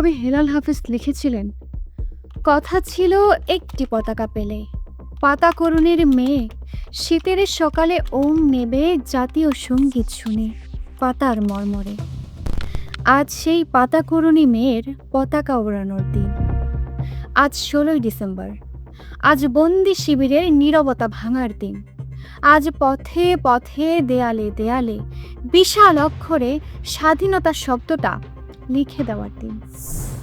কবি হেলাল হাফিজ লিখেছিলেন, কথা ছিল একটি পতাকা পেলে। পাতা করুণের মেয়ে, শীতের সকালে ওম নেবে জাতীয় সংগীত শুনে পাতার মর্মরে। আজ সেই পাতা করুণী মেয়ের পতাকা ওড়ানোর দিন। আজ ষোলোই ডিসেম্বর। আজ বন্দি শিবিরের নীরবতা ভাঙার দিন। আজ পথে পথে দেয়ালে দেয়ালে বিশাল অক্ষরে স্বাধীনতা শব্দটা লিখে দেওয়ার দিন।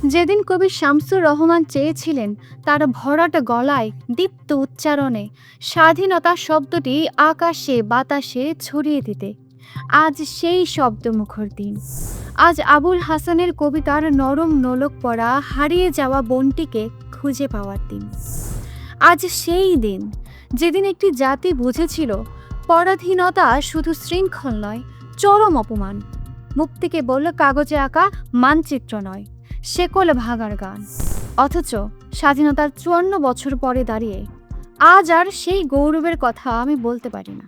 যেদিন কবি শামসুর রহমান চেয়েছিলেন তার ভরাট গলায় দীপ্ত উচ্চারণে, স্বাধীনতা শব্দটি আকাশে, বাতাসে ছড়িয়ে দিতে। আজ সেই শব্দমুখর দিন। আজ আবুল হাসানের কবিতার নরম নোলক পড়া হারিয়ে যাওয়া বনটিকে খুঁজে পাওয়ার দিন। আজ সেই দিন যেদিন একটি জাতি বুঝেছিল পরাধীনতা শুধু শৃঙ্খল নয়, চরম অপমান। মুক্তিকে বলল, কাগজে আঁকা মানচিত্র নয়, শেকল ভাগার গান। অথচ স্বাধীনতার চুয়ান্ন বছর পরে দাঁড়িয়ে আজ আর সেই গৌরবের কথা আমি বলতে পারি না।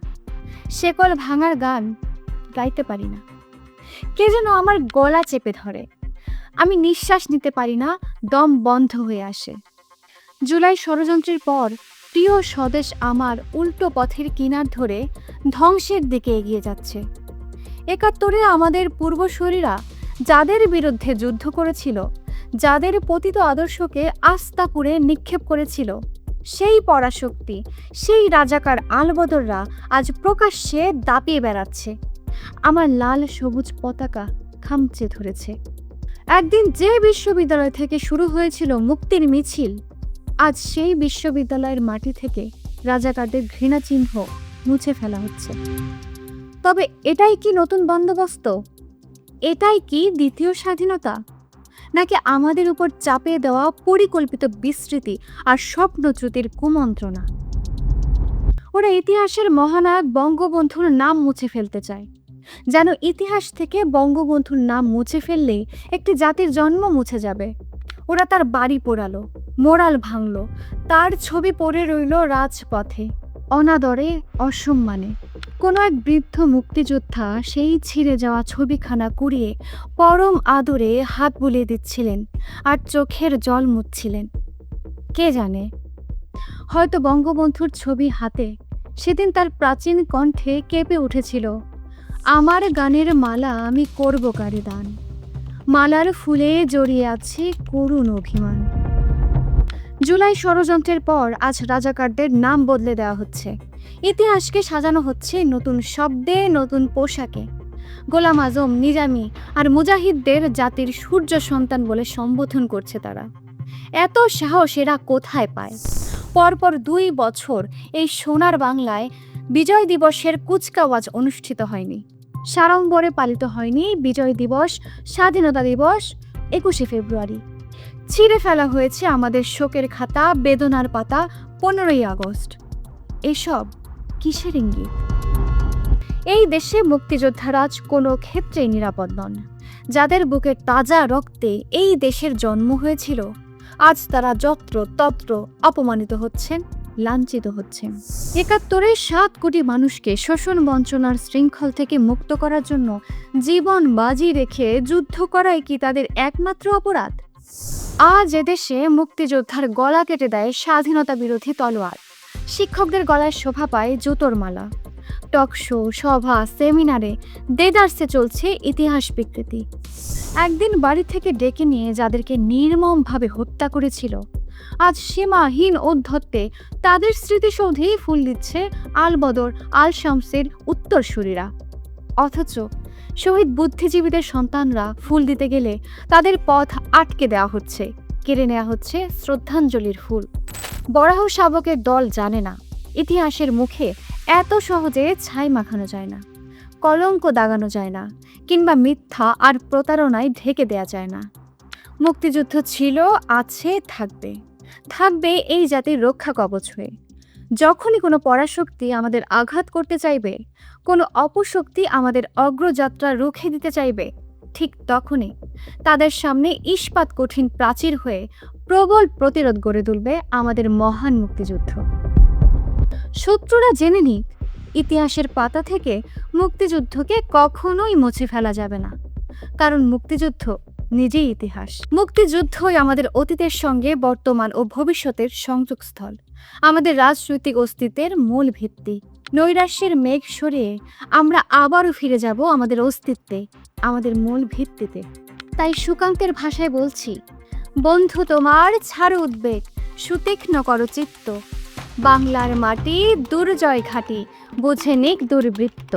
শেকল ভাঙার গান গাইতে পারি না। কে যেন আমার গলা চেপে ধরে। আমি নিঃশ্বাস নিতে পারি না, দম বন্ধ হয়ে আসে। জুলাই ষড়যন্ত্রের পর প্রিয় স্বদেশ আমার উল্টো পথের কিনার ধরে ধ্বংসের দিকে এগিয়ে যাচ্ছে। একাত্তরে আমাদের পূর্বশরীরা যাদের বিরুদ্ধে যুদ্ধ করেছিল, যাদের পতিত আদর্শকে আস্থা করে নিক্ষেপ করেছিল, সেই পরাশক্তি, সেই রাজাকার আলবদররা আজ প্রকাশ্যে দাপিয়ে বেড়াচ্ছে। আমার লাল সবুজ পতাকা খামচে ধরেছে। একদিন যে বিশ্ববিদ্যালয় থেকে শুরু হয়েছিল মুক্তির মিছিল, আজ সেই বিশ্ববিদ্যালয়ের মাটি থেকে রাজাকারদের ঘৃণা চিহ্ন মুছে ফেলা হচ্ছে। তবে এটাই কি নতুন বন্দোবস্ত? এটাই কি দ্বিতীয় স্বাধীনতা? নাকি আমাদের উপর চাপে দেওয়া পরিকল্পিত বিস্তৃতি আর স্বপ্নচ্যুতির কুমন্ত্রণা? ওরা ইতিহাসের মহানায়ক বঙ্গবন্ধুর নাম মুছে ফেলতে চায়। যেন ইতিহাস থেকে বঙ্গবন্ধুর নাম মুছে ফেললেই একটি জাতির জন্ম মুছে যাবে। ওরা তার বাড়ি পোড়ালো মোরাল ভাঙল, তার ছবি পড়ে রইল রাজপথে, অনাদরে, অসম্মানে। কোনো এক বৃদ্ধ মুক্তিযোদ্ধা সেই ছিঁড়ে যাওয়া ছবিখানা কুড়িয়ে পরম আদরে হাত বুলিয়ে দিচ্ছিলেন আর চোখের জল মুছছিলেন। কে জানে? হয়তো বঙ্গবন্ধুর ছবি হাতে। সেদিন তার প্রাচীন কণ্ঠে কেঁপে উঠেছিল, আমার গানের মালা আমি করব কারে দান? মালার ফুলে জড়িয়ে আছে করুণ অভিমান। জুলাই ষড়যন্ত্রের পর আজ রাজাকারদের নাম বদলে দেওয়া হচ্ছে। ইতিহাসকে সাজানো হচ্ছে নতুন শব্দে, নতুন পোশাকে। গোলাম আজম, নিজামি আর মুজাহিদদের জাতির সূর্য সন্তান বলে সম্বোধন করছে তারা। এত সাহস এরা কোথায় পায়? পরপর দুই বছর এই সোনার বাংলায় বিজয় দিবসের কুচকাওয়াজ অনুষ্ঠিত হয়নি। সাড়ম্বরে পালিত হয়নি বিজয় দিবস, স্বাধীনতা দিবস, একুশে ফেব্রুয়ারি। ছিঁড়ে ফেলা হয়েছে আমাদের শোকের খাতা, বেদনার পাতা, পনেরোই আগস্ট। এসব কিসের ইঙ্গিত? এই দেশে মুক্তিযোদ্ধারাজ কোনো ক্ষেত্রেই নিরাপদ নন। যাদের বুকে তাজা রক্তে এই দেশের জন্ম হয়েছিল, আজ তারা যত্র তত্র অপমানিত হচ্ছেন, লাঞ্ছিত হচ্ছেন। একাত্তরে সাত কোটি মানুষকে শোষণ বঞ্চনার শৃঙ্খল থেকে মুক্ত করার জন্য জীবন বাজি রেখে যুদ্ধ করাই কি তাদের একমাত্র অপরাধ? আজ এদেশে মুক্তিযোদ্ধার গলা কেটে দেয় স্বাধীনতা বিরোধী তলোয়ার। শিক্ষকদের গলায় শোভা পায় জুতোর মালা। টক শো, সভা, সেমিনারে দেদার্সে চলছে ইতিহাস বিকৃতি। একদিন বাড়ি থেকে ডেকে নিয়ে যাদেরকে নির্মমভাবে হত্যা করেছিল, আজ সীমাহীন উদ্ধত্তে তাদের স্মৃতিসৌধেই ফুল দিচ্ছে আলবদর আল শামসের উত্তরসূরিরা। অথচ শহীদ বুদ্ধিজীবীদের সন্তানরা ফুল দিতে গেলে তাদের পথ আটকে দেওয়া হচ্ছে, কেড়ে নেওয়া হচ্ছে শ্রদ্ধাঞ্জলির ফুল। বরাহ শাবকের দল জানে না। ইতিহাসের মুখে এত সহজে ছাই মাখানো যায় না, কলঙ্ক দাগানো যায় না, কিংবা মিথ্যা আর প্রতারণায় ঢেকে দেয়া যায় না। মুক্তিযুদ্ধ ছিল, আছে, থাকবে। থাকবে এই জাতির রক্ষা কবচ। হয়ে যখনই কোনো পরাশক্তি আমাদের আঘাত করতে চাইবে, কোনো অপশক্তি আমাদের অগ্রযাত্রা রুখে দিতে চাইবে ঠিক তখনই তাদের সামনে ইস্পাত কঠিন প্রাচীর হয়ে প্রবল প্রতিরোধ গড়ে তুলবে আমাদের মহান মুক্তিযুদ্ধ। শত্রুরা জেনে নিক, ইতিহাসের পাতা থেকে মুক্তিযুদ্ধকে কখনোই মুছে ফেলা যাবে না। কারণ মুক্তিযুদ্ধ নিজেই ইতিহাস। মুক্তিযুদ্ধই আমাদের অতীতের সঙ্গে বর্তমান ও ভবিষ্যতের সংযোগস্থল। আমাদের রাজনৈতিক অস্তিত্বের মূল ভিত্তি। নৈরাশ্যের মেঘ সরে আমরা আবারও ফিরে যাব আমাদের অস্তিত্বে, আমাদের মূল ভিত্তিতে। তাই সুকান্তের ভাষায় বলছি, বন্ধু তোমার ছাড় উদ্বেগ, সুতীক্ষ্ণ করো চিত্ত। বাংলার মাটি দুর্জয় ঘাটি, বুঝে নিক দুর্বৃত্ত।